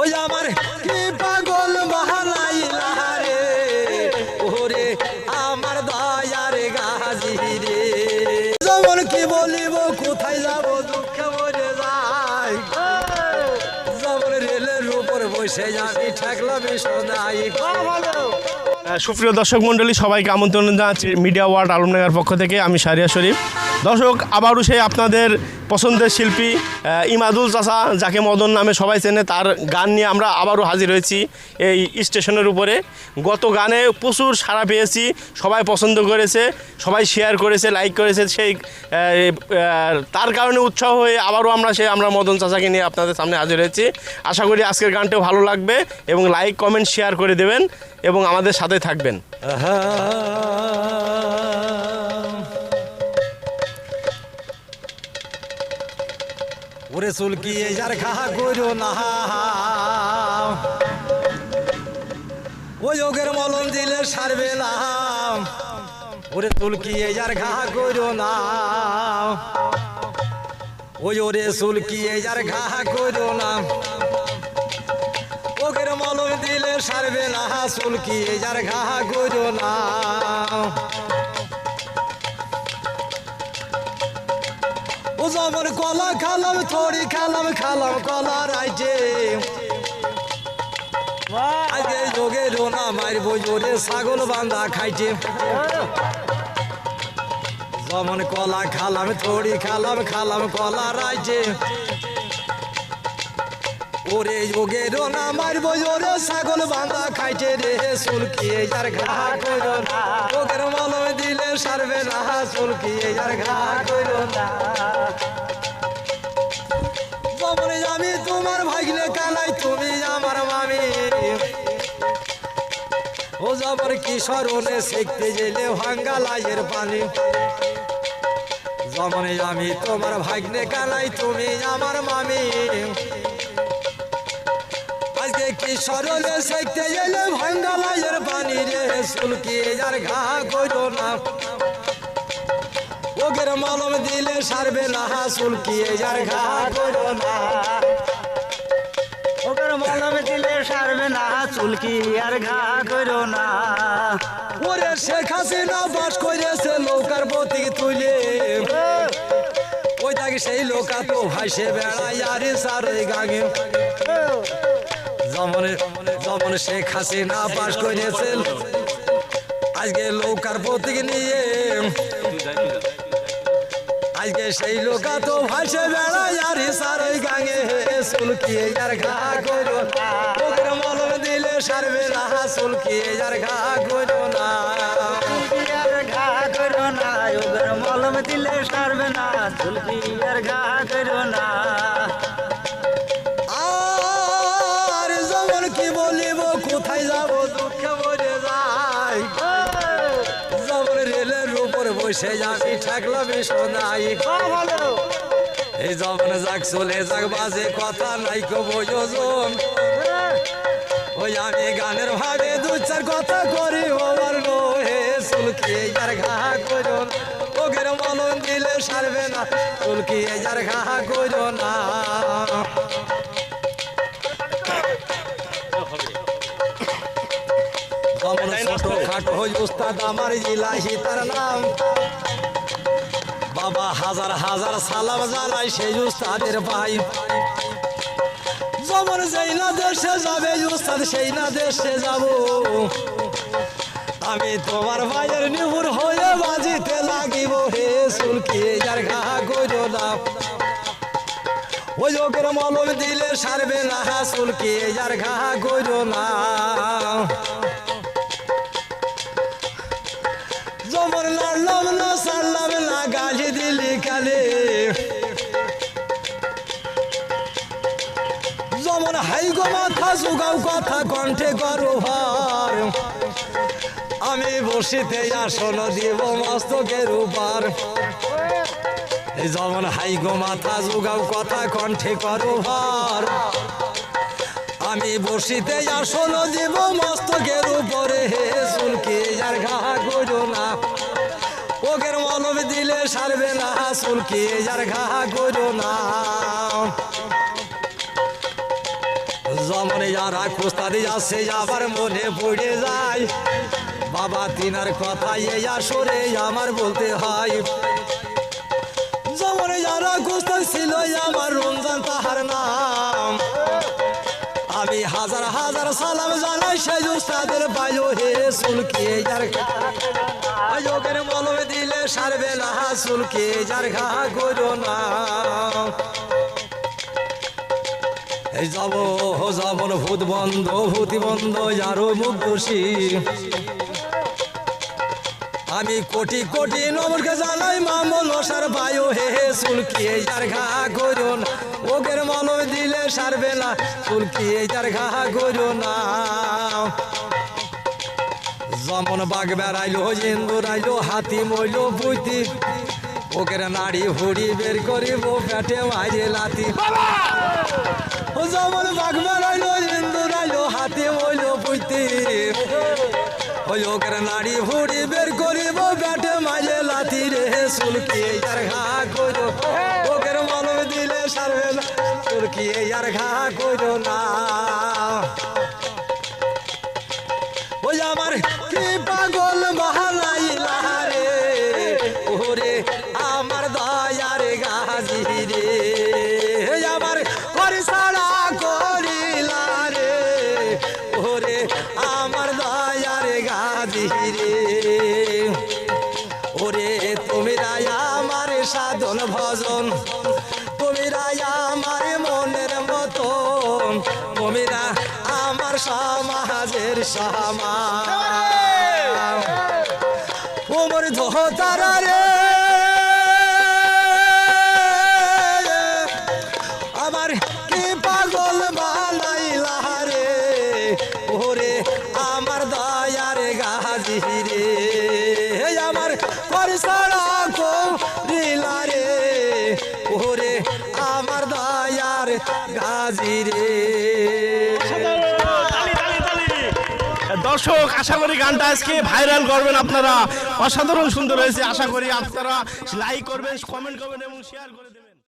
ওই আমার পাগল আমার রে। যেমন কি বলিব, কোথায় যাব, দুঃখে মরে যাই। যেমন রেলের বসে সুপ্রিয় দর্শক মণ্ডলী, সবাইকে আমন্ত্রণ জানাচ্ছি মিডিয়া ওয়ার্ল্ড আলমনগর পক্ষ থেকে। আমি সারিয়া শরীফ। দর্শক, আবারও সেই আপনাদের পছন্দের শিল্পী ইমাদুল চাষা যাকে মদন নামে সবাই চেনে, তার গান নিয়ে আমরা আবারও হাজির হয়েছি এই স্টেশনের উপরে। গত গানে প্রচুর সাড়া পেয়েছি, সবাই পছন্দ করেছে, সবাই শেয়ার করেছে লাইক করেছে, সেই তার কারণে উৎসাহ হয়ে আবারও আমরা সেই, আমরা মদন চাচাকে নিয়ে আপনাদের সামনে হাজির হয়েছি। আশা করি আজকের গানটাও ভালো লাগবে এবং লাইক কমেন্ট শেয়ার করে দেবেন এবং আমাদের সাথে থাকবেন। ওরে চুলকি যার খা করো না ওই যোগের মলম দিলে সারবে না ওরে চুলকি যার ঘা করো না ওই ওরে চুলকি যার ঘা করো না ওগের মলম দিলে সারবে না চুলকি যার ঘা করো না যেমন কলা খালাম, থরি খালাম খালাম কলা রাইটে আগে যোগে রোনা মারবো জোরে ছাগল বান্ধা খাইছে। যেমন কলা খালাম, থরি খালাম খালাম কলা রাইটে ওরে যোগে রোনা মারবো জোরে ছাগল বান্ধা খাইছে রে সুলকিয়ে যার ঘা করো না। যোগের মলম দিলে সারবে না সুলকিয়ে যার ঘা করো না। আমি তোমার ভাগলে কালাই তুমি আমার মামি। ও যাবার কিশোরনে শিখতে গেলে ভাঙ্গা লাইয়ের পানি। যেমন আমি তোমার ভাগ্নে কালাই তুমি আমার মামি। আজকে কিশোরনে শিখতে গেলে ভাঙ্গা লাইয়ের পানি রে, সুলকি যার ঘা করো না। ওগের মলম দিলে সারবে না, সুলকি যার ঘা করো না। দিলে সারবে না, চুলকি আর ঘা করো না। ওরে শেখ হাসিনা বাস করেছে তুলে ওই দেখি সেই লোকা তো আরে সার গাগে যেমন শেখ হাসিনা বাস করেছে আজকে নৌকার প্রতীক নিয়ে। আজকে সেই লোকা তো ভাসে বেড়াই আর সার গাঙে সুলকিয়ে যার ঘা করো না? মলম দিলে সারবে না সুলকিয়ে যার ঘা করো না? মলম দিলে সারবে না চুলকি আর ঘা করো না? আর কোথায় যাব, দুঃখে মরে যাই যেমন রেলের উপর বসে যাবি, ঠাকলাম শোনাই। এই যেমন যাক চলে যাক বাজে কথা নাই কো বোঝন ওই আমি গানের ভাবে দু চার কথা করি ওবার হে সুলকি যার ঘা করো ওগের মলন দিলে সারবে না সুলকি যার ঘা করো না। কমল ছোট খাটো উস্তাদ আমার ইলাহি তার নাম বাবা, হাজার হাজার সালাম জানাই সেই উস্তাদের ভাই। যেমন যেই না দেশে যাবে, উস্তাদ সেই না দেশে যাব। আমি তোমার ভাইয়ের নিহুর হয়ে বাজিতে লাগিব হে সুলকি, যার ঘা করো না। ওই যোগের মলম দিলে সারবে না সুলকি, যার ঘা করো না। জবর লাড়লাম না কালে যেমন হাই গো মাথা জুগাও কথা কণ্ঠে করো ভার। আমি বসিতে আসন দিব মস্তকের উপর। যেমন হাই গো মাথা জুগাও কথা কণ্ঠে করো ভার। আমি বসিতে আসন দিব মস্তকের উপরে। হে চুলকি যার ঘা করো ওগের মলম দিলে সারবে না চুলকি যার ঘা করো না। জমনে যারা কুস্তাদি যাচ্ছে আবার মনে পড়ে যায়। বাবা, তিনার কথা এই আসরে আমার বলতে হয়। জমনে যারা কুস্তাদ ছিল, আমার রমজান তাহার নাম। আমি হাজার হাজার সালাম জানাই, সেই উস্তাদের পাইও হে সুলকিয়ে যার যোগের মলমে সারবে না সুলকিয়ে যার ঘা করো না। এই যাব যাবন ভূত বন্ধ, ভূতি বন্ধ যারো মুখ দোষী। আমি কোটি কোটি নমরকে জানাই মামল সার বায়ু, হে হে সুলকিয়ে যার ঘা করুন ওগের মলম দিলে সারবে না সুলকিয়ে যার ঘা করুন না। যেমন বাঘ বেড়াইলো ইন্দুর আইলো হাতি মইল বুইতি ওকের নাড়ি হুড়ি বের করিব পেটে মাঝে লাতি ও যেমন বাঘ বেড়াইলো ইন্দুর আইলো হাতি মইল বুইতি ওই ওকের নাড়ি হুড়ি বের করিব পেটে মাঝে লাতি রে সুলকি আর ঘা করো ওকের মলম দিলে সারবে না সুলকি আর ঘা করো না। ওই আমার সাধন ভজন। তুমি রায়া আমার মনের মতো তুমিরা সমাজের সমাজ। ওমর ধোতারা রে। আমার কি পাগল বানাইলা রে? ওরে আমার দয়ার গাজি রে। আমার করসারা করিলা রে। ওরে আমার দয়ার গাজি রে। দর্শক, আশা করি গানটা আজকে ভাইরাল করবেন আপনারা। অসাধারণ সুন্দর হয়েছে, আশা করি আপনারা লাইক করবেন কমেন্ট করবেন এবং শেয়ার করে